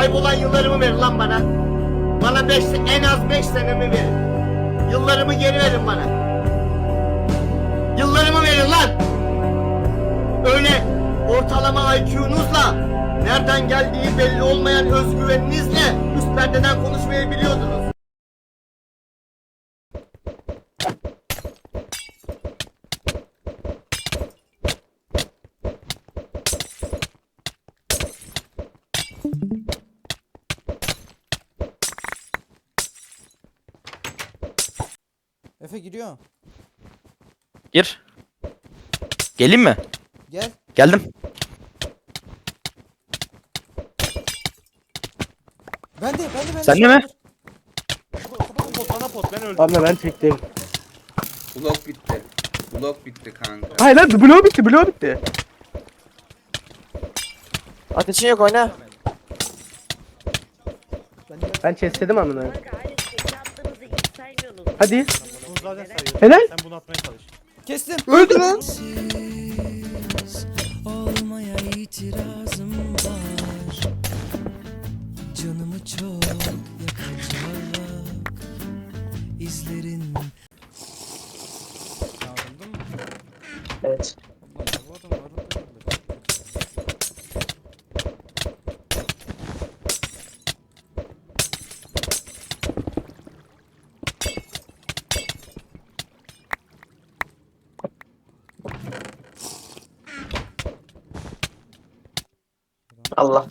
Kaybolan yıllarımı verin lan bana. Bana beş, en az beş senemi verin. Yıllarımı geri verin bana. Yıllarımı verin lan. Öyle ortalama IQ'nuzla nereden geldiği belli olmayan özgüveninizle üst perdeden konuşmayı biliyordunuz. Giriyor. Gir. Geleyim mi? Gel. Geldim. Ben de ben de ben de. Sen de mi? Ama ben çektim. Blok bitti. Blok bitti kanka. Hayır lan bloğu bitti bloğu bitti. Ateşin yok oyna. Ben chestledim amına. Hadi. Zaten sayıyorum. Helal. Sen bunu atmaya çalış. Kestim. Öldü lan. olmaya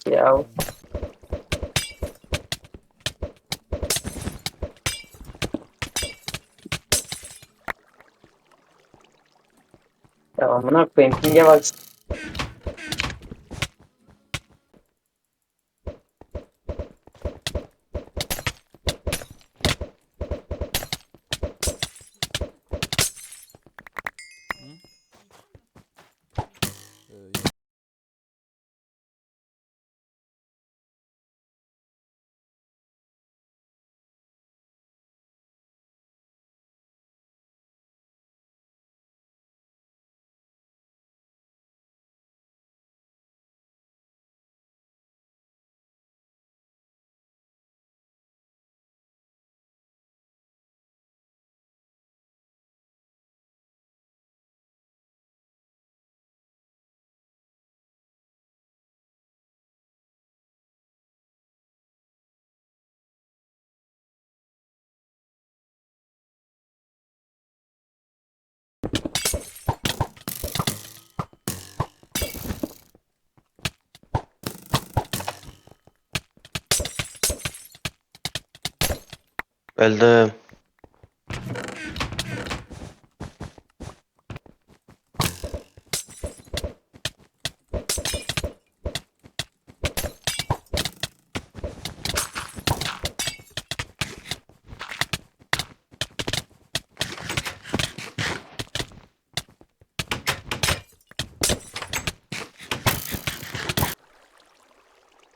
Ya. Ya amına koyayım. Pinge bak. Öldüm.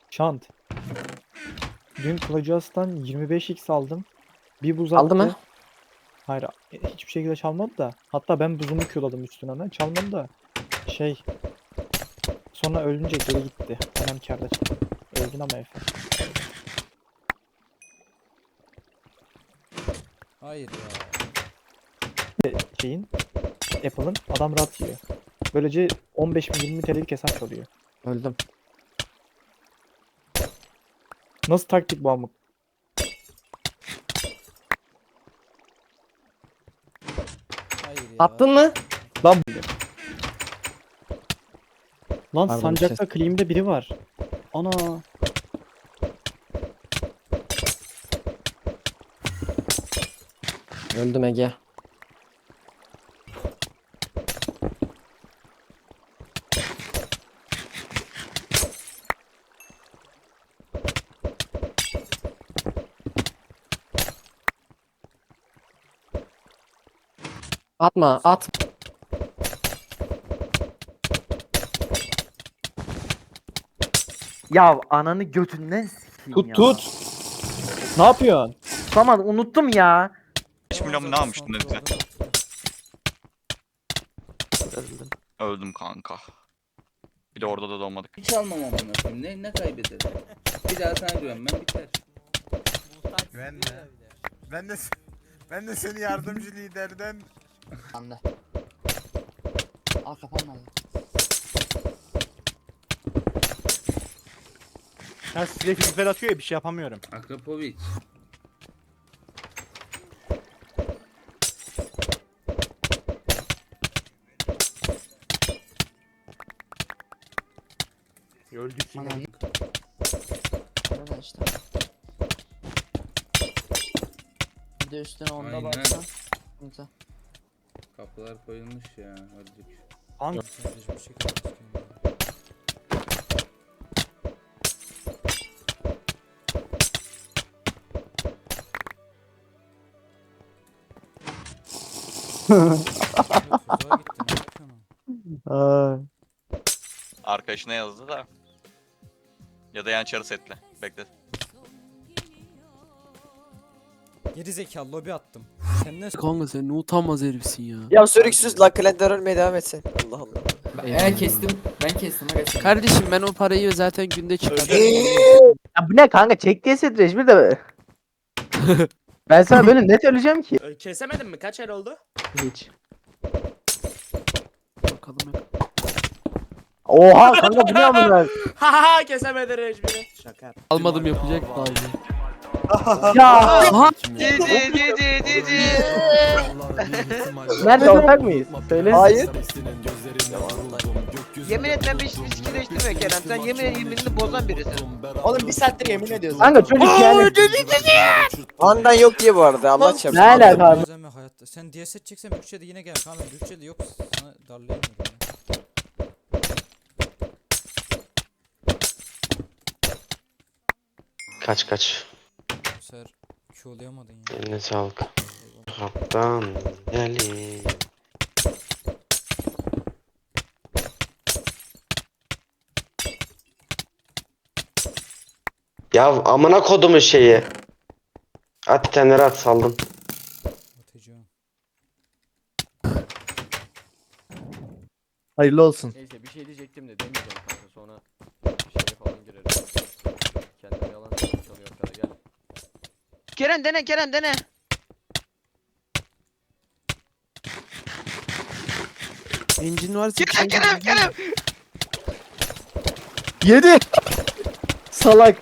Şant. Dün Kılacas'tan 25x aldım. Bir buz attı. Aldı mı? Hayır hiçbir şekilde çalmadı da. Hatta ben buzumu Q'ladım üstüne de. Çalmadı da. Şey. Sonra ölünce geri gitti. Hemen kârda çıktı. Öldün ama Efe. Hayır ya. Şeyin. Apple'ın adam rahat yiyor. Böylece 15 mi 20 TL'lik hesap çalıyor. Öldüm. Nasıl taktik bu amık? Hayır ya. Attın mı? Lan Lan Pardon, sancakta claim'de biri var. Ana. Öldüm Ege. Atma, at. Ya ananı götünden sikeyim Tut ya. tut. Ne yapıyorsun? Tamam unuttum ya. 5 milyon mu ne almıştın da bize? Öldüm. Öldüm kanka. Bir de orada da doğmadık. Hiç almam amına koyayım. Ne, ne kaybederim? Bir daha sana güvenmem biter. Ben de. Ben de ben de seni yardımcı liderden Anne. Al kapanma. Ya size filmler atıyor ya bir şey yapamıyorum. Akrapovic. Öldük yine. Öyle işte. Bir de üstüne onda Aynen. baksan. sıkıntı. Kapılar koyulmuş ya. Öldük. Sadece bu şekilde. Tuzağa yapıyorsun? Aa. Arkadaşına yazdı da. Ya da yan çarı setle. Bekle. Geri zekalı lobi attım. Sen ne Kanka sen ne utanmaz herifsin ya. Ya sürüksüz la Klender ölmeye devam etsin. Allah Allah. Ben kestim. Ben kestim. Kardeşim ben o parayı zaten günde çıkardım. Ya bu ne kanka çek diye setreş bir de. ben sana böyle net öleceğim ki. Kesemedin mi? Kaç el oldu? Hiç. Bakalım. Oha kanka bu ne amına? Haha kesemedin hiçbiri. Şaka. Almadım yapacak daha iyi. Ya nerede ortak mıyız? Söyle. Hayır. Yemin etmem bir ilişki değiştirmiyor Kerem. Sen yemin yeminini bozan birisin. Oğlum bir saattir yemin ediyorsun. Kanka çocuk yani. Andan yok diye bu arada Allah çarpsın. Ne alaka abi? Hayatta. Sen DS çeksen bütçede yine gel. Kanka bütçede yok. Sana darlayamıyorum ya. Kaç kaç. Bu sefer Q'layamadın ya. Eline sağlık. Kaptan deli. Ya amına kodumun şeyi. At tenere at saldım. Atacağım. Hayırlı olsun. Neyse bir şey diyecektim de Kerem dene Kerem dene. Engine varsa Kerem Kerem Kerem. Yedi. Salak.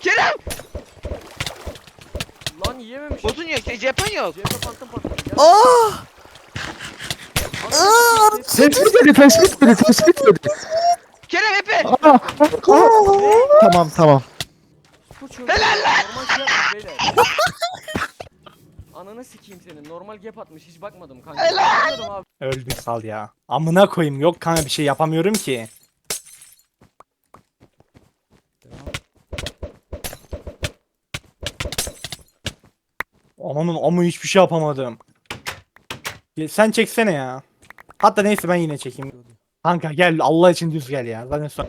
Kerem. Lan yiyememiş. Bozun yok. Şey, Cephen yok. Cephe pantım patladı. Gel. Aa! Tespit dedi tespit dedi tespit dedi. Kerem Epe. Tamam tamam. Helal lan. Normal beyler. Ananı sikeyim senin. Normal gap atmış. Hiç bakmadım kanka. Helal. abi. Öldük sal ya. Amına koyayım yok kanka bir şey yapamıyorum ki. Ananın ama hiçbir şey yapamadım. Ya sen çeksene ya. Hatta neyse ben yine çekeyim. Kanka gel Allah için düz gel ya. Zaten son...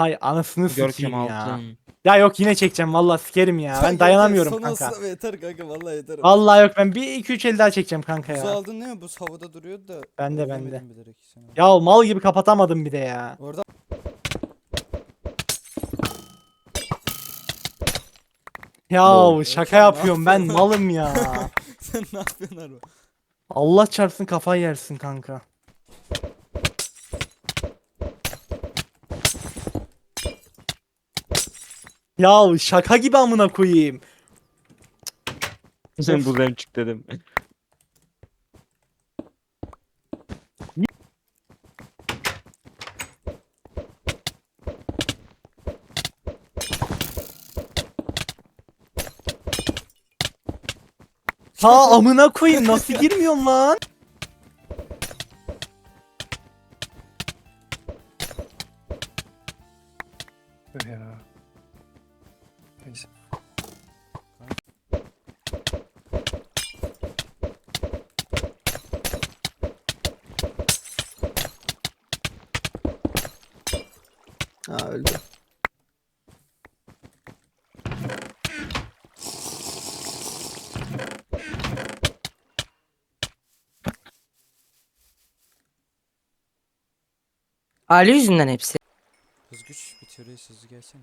Hay anasını sikeyim ya. Ya yok yine çekeceğim vallahi sikerim ya. Ben dayanamıyorum Son kanka. olsa yeter kanka vallahi yeter. Vallahi yok ben bir iki üç el daha çekeceğim kanka Buz ya. aldın değil mi? Buz havada duruyordu da. Ben de, ben ellemedim de. bilerek sana. Ya mal gibi kapatamadım bir de ya. Orada Ya şaka ne yapıyorum ben yapıyorsun? malım ya. sen ne yapıyorsun harbi? Allah çarpsın kafayı yersin kanka. Ya şaka gibi amına koyayım. Sen bu çık dedim. Ha amına koyayım nasıl girmiyorsun lan? Ali yüzünden hepsi. Hız güç bitiyor reis hızlı gelsene.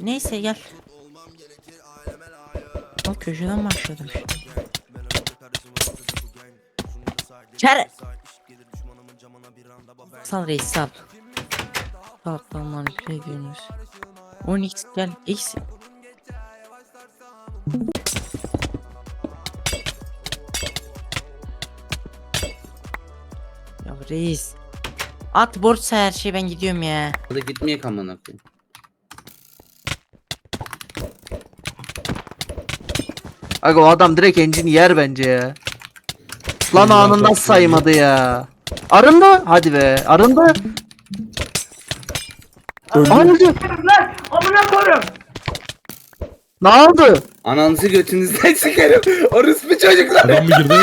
Neyse gel. Köşeden başladım. Çer. Sal reis sal. Sal sal manipüle ediyorsunuz. 10x gel x. Ya reis. At borçsa her şey ben gidiyorum ya. Hadi gitmeye amına koyayım. Aga o adam direkt engine yer bence ya. Lan anında saymadı ya. Arındı. Hadi be. Arındı. Öldü. Ne oldu? Ananızı götünüzden sikerim. Orospu çocuklar. Adam mı girdi?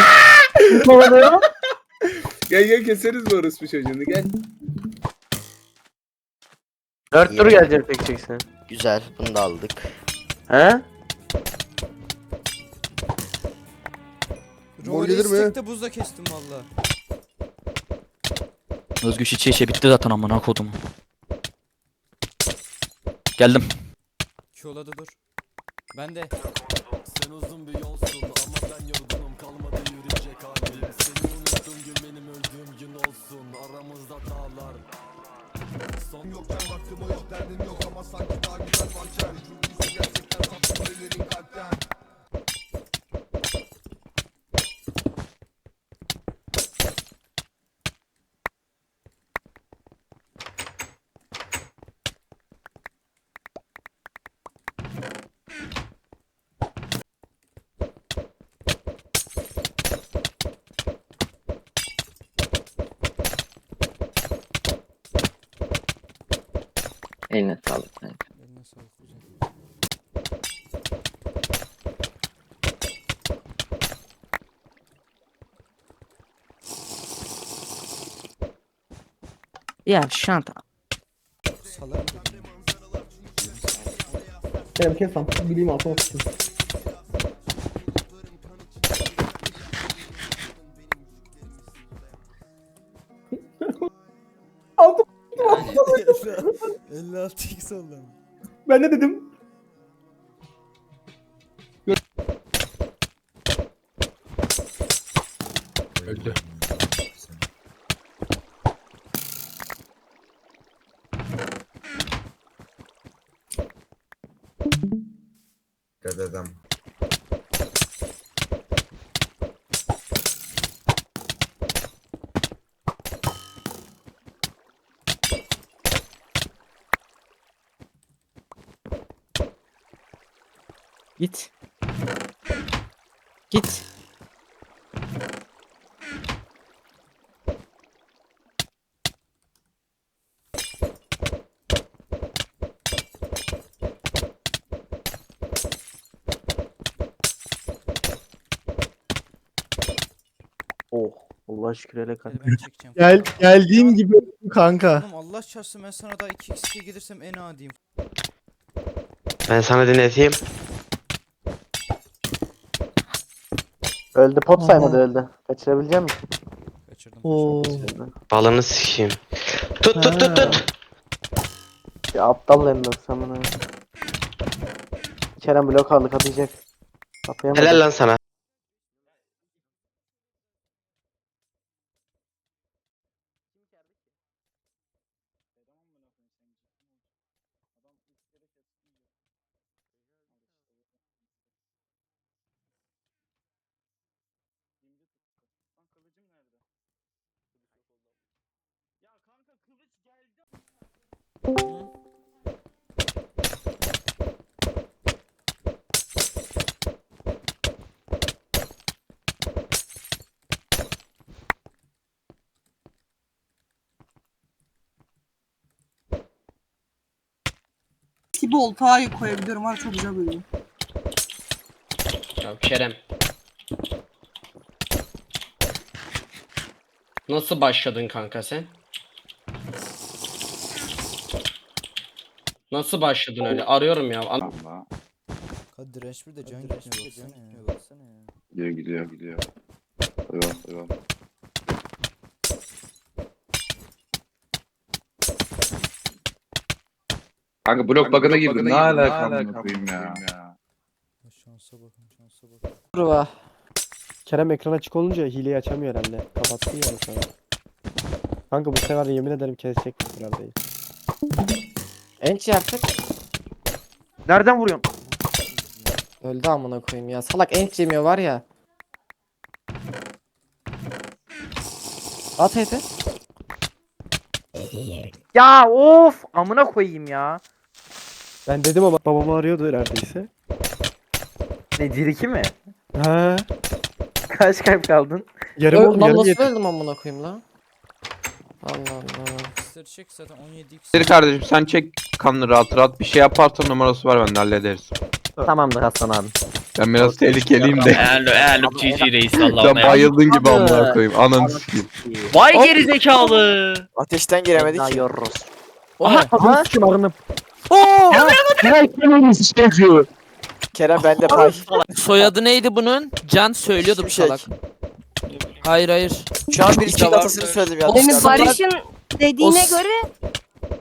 Kovalıyor. Gel gel keseriz bu orospu çocuğunu gel. Dört tur gelecek tek çeksen. Güzel. Bunu da aldık. He? Rol gelir mi? istekte buzda kestim valla. Özgüç içe içe bitti zaten amına kodum. Geldim. Q'ladı dur. Ben de. Eline sağlık. Eline sağlık güzel. Ya şanta. Salarım dedim. Benim kesam. Bileyim altıma tutun. 56x oldu ama. Ben ne dedim? Git. Oh. Allah şükür hele ben çekeceğim. Gel geldiğin gibi öldüm kanka. Oğlum Allah çarpsın ben sana daha 2x diye gelirsem en adiyim. Ben sana dinleteyim. Öldü pot Aha. saymadı öldü. Kaçırabilecek misin? Kaçırdım. Oo. Balını sikeyim. Tut tut tut tut. Ya aptal Ender sen bunu. Kerem blok aldı kapayacak. Kapayamadı. Helal lan sana. gibi oltayı koyabiliyorum. Var çok güzel böyle. Ya Kerem. Nasıl başladın kanka sen? Nasıl başladın öyle? Arıyorum ya. An- Hadi direnç bir de can gitmiyor baksana ya. Gidiyor gidiyor gidiyor. Eyvah eyvah. Kanka blok bug'ına girdim. Ne alaka amına koyayım ya. Şansa bakın şansa bakın. Kurva. Kerem ekran açık olunca hileyi açamıyor herhalde. Kapattı yani sana. Kanka bu sefer yemin ederim kesecek bu herhalde. Enç yaptık. Nereden vuruyorsun? Öldü amına koyayım ya. Salak enç yemiyor var ya. At eti. Ya of amına koyayım ya. Ben dedim ama babamı arıyordu neredeyse. Ne 1-2 mi? Ha. Kaç kalp kaldın? Yarım Ö- oldu lan yarım nasıl öldüm amına koyayım lan? Allah Allah. X'leri çek zaten 17 X. Seni kardeşim sen çek kanlı rahat rahat bir şey yaparsan numarası var bende hallederiz. Tamamdır Hasan abi. Ben biraz tehlikeliyim de. Eğer eğer GG reis Sen bayıldın gibi amına koyayım. Ananı sikeyim. Vay geri zekalı. Ateşten giremedik. Daha yoruruz. Oha. Ağzını sikim arınıp. Kerem bende pay. Soyadı neydi bunun? Can söylüyordu bu salak. Hayır hayır. Şu an bir iki datasını söyledim ya. Deniz Barış'ın dediğine O s- göre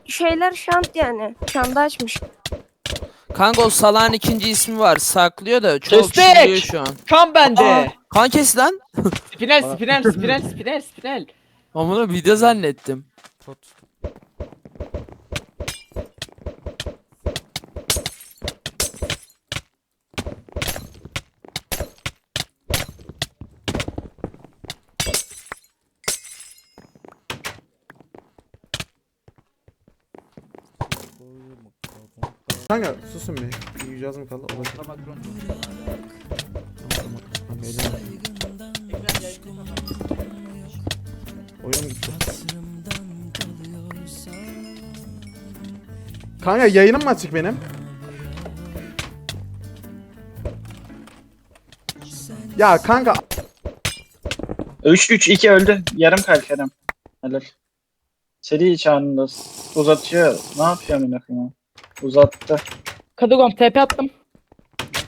şeyler şant yani. Şanda açmış. Kanka o salağın ikinci ismi var. Saklıyor da çok Kestik! şişiriyor şu an. Kan bende. Kan kes lan. Spinel spinel spinel spinel spinel. Amına video zannettim. Pot. Kanka susun bir. Yiyeceğiz mi kaldı? Olacak. Oyun gitti. Kanka yayınım mı açık benim? Ya kanka 3-3-2 öldü. Yarım kalp Kerem. Helal. Seri çağında uzatıyor. Ne yapıyor amına koyayım? Uzattı. Kadıgon TP attım.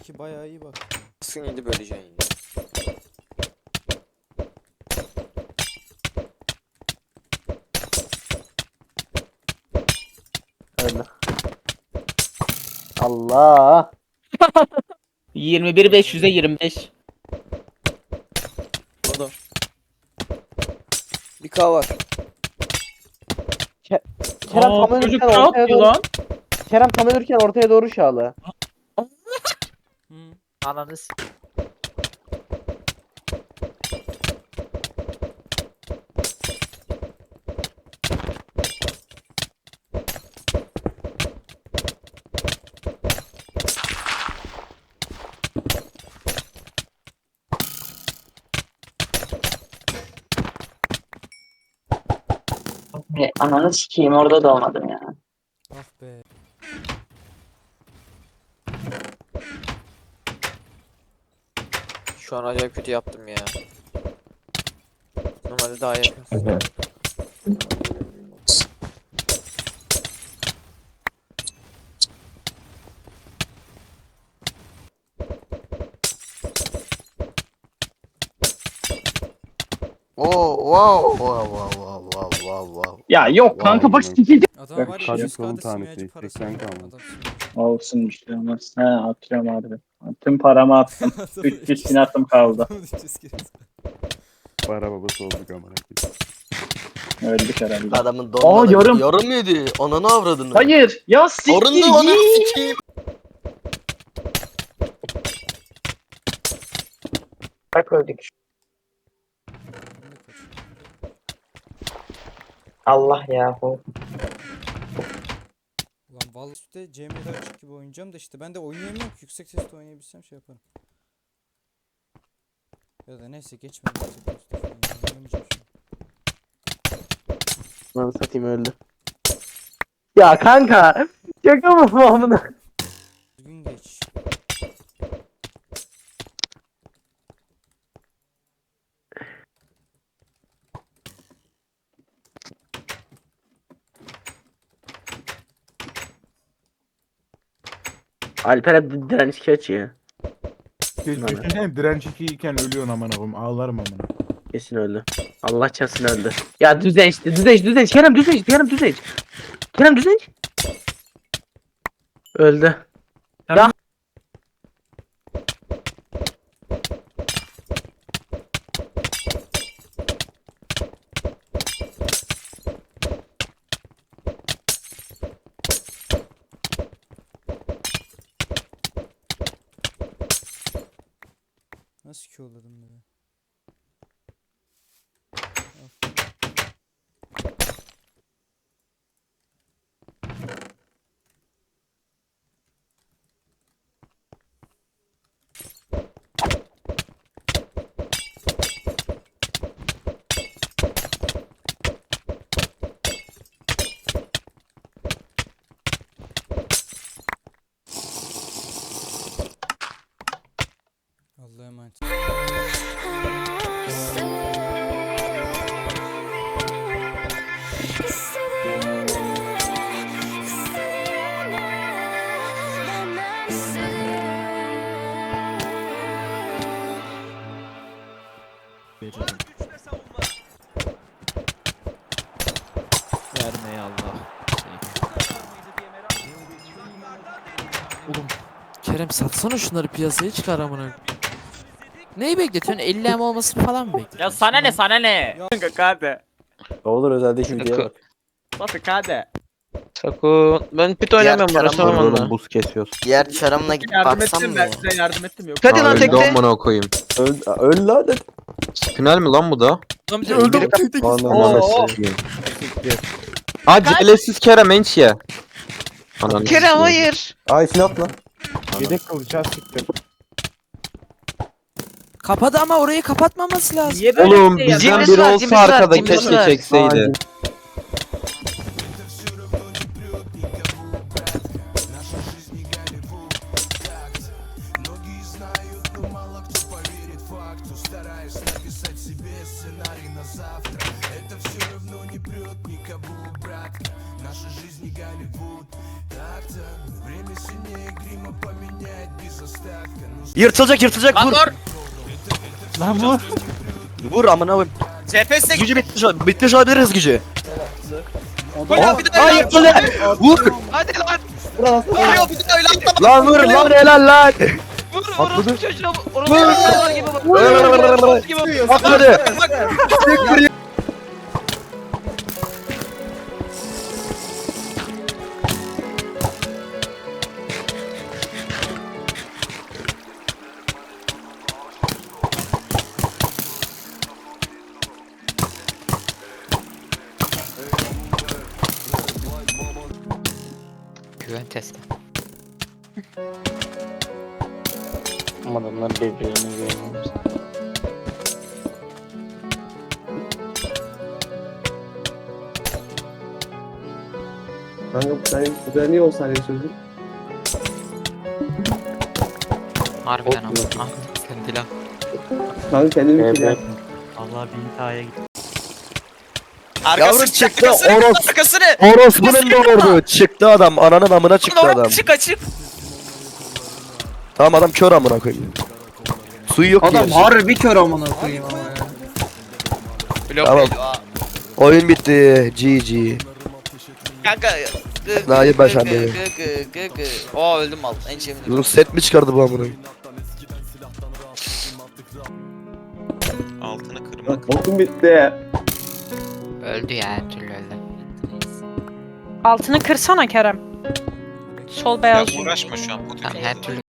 Ki bayağı iyi bak. Nasıl indi böleceğin Öyle. Allah. 21 500'e 25. Bir K var. Kerem tam ölürken ortaya doğru. Kerem tam ölürken ortaya doğru şağlı. Hı. Ananı Ananı sikeyim orada da olmadım ya. Ah be. Şu an acayip kötü yaptım ya. Normalde daha yakın. Ya yok kanka bak sikeyim. Adam var ya 100 kağıda simyacı parası. Adam Olsun bir şey olmaz. He abi. Tüm paramı attım. 300 bin attım kaldı. Para babası olduk amına Öldük herhalde. Adamın Aa yarım. Yarım yedi. Ananı avradını. Hayır. Ya siktir Orunda git. sikeyim. Hep öldük. Allah yahu. Vallahi üstte CM'de açık gibi oynayacağım da işte ben de oynayamıyorum ki yüksek sesle oynayabilsem şey yaparım. Ya da neyse ya, oynamayacağım şimdi. Lan satayım öldü. Ya kanka. Şaka mı bu amına? Alper hep direnç kaç ya. Düşünsene direnç 2 iken ölüyorsun amına koyayım. Ağlarım amına. Kesin öldü. Allah çarpsın öldü. Ya düzençti düzenç düzenç. Kerem düzenç Kerem düzenç. Kerem düzenç. Öldü. Ya. Nasıl ki oldum Verme ya Allah. Kerem satsana şunları piyasaya çıkar amına. Neyi bekletiyorsun? 50 em olmasını falan mı bekliyorsun? Ya sana ne sana ne? Kanka kade. Olur özeldeki videoya bak. Nasıl kade? Sakın. Ben pit oynamıyorum bana sorma buz kesiyoruz. Diğer çarımla gidip Yardım baksam ettim mı ben ya? size yardım ettim yok. Hadi lan tekte. amına koyayım. Öl, öl la de. Tünel mi lan bu da? Öldüm. Oo. Aa CL'siz Kerem enç ya. Ananı sikeyim. hayır. Ay silah lan. Yedek kılıçı siktir. Kapadı ama orayı kapatmaması lazım. Niye böyle Oğlum bir şey bizden yapıyorsun? biri var, olsa var, arkada cimrisi keşke var. çekseydi. Yırtılacak yırtılacak Lan dur. Lan bu. Vur amına koyayım. CFS'e Gücü bitmiş, bitmiş olabiliriz gücü. Aa, bir daha Ay yırtıldı. Vur. Hadi lan. Vuruyor bir daha öyle atma. Lan vur lan helal lan. Vur vur vur çocuğuna vur. Orası yapıyorlar gibi bak. Vur gibi bak. Atladı. Güven saniye sürdün? Harbiden ama. Ah, lan. Kanka kendini Evet. Allah bin taya git. Yavrum çıktı oros. Arkasını. Orospunun doğurdu. Çıktı adam. Ananın amına çıktı adam. Açık açık. Tamam adam kör amına koyayım. Suyu yok Adam diye. harbi kör amına koyayım ama ya. Blok Tamam. Oyun bitti. GG. Kanka. Gı- Daha iyi başardı. gı- gı- gı- gı- gı. Oo öldüm al. En şeyimi Bunu set mi çıkardı bu amına? Altını kırmak. Bokum bitti. Öldü ya her türlü öldü. Altını kırsana Kerem. Sol Ya beyaz. uğraşma şu an. Tamam her türlü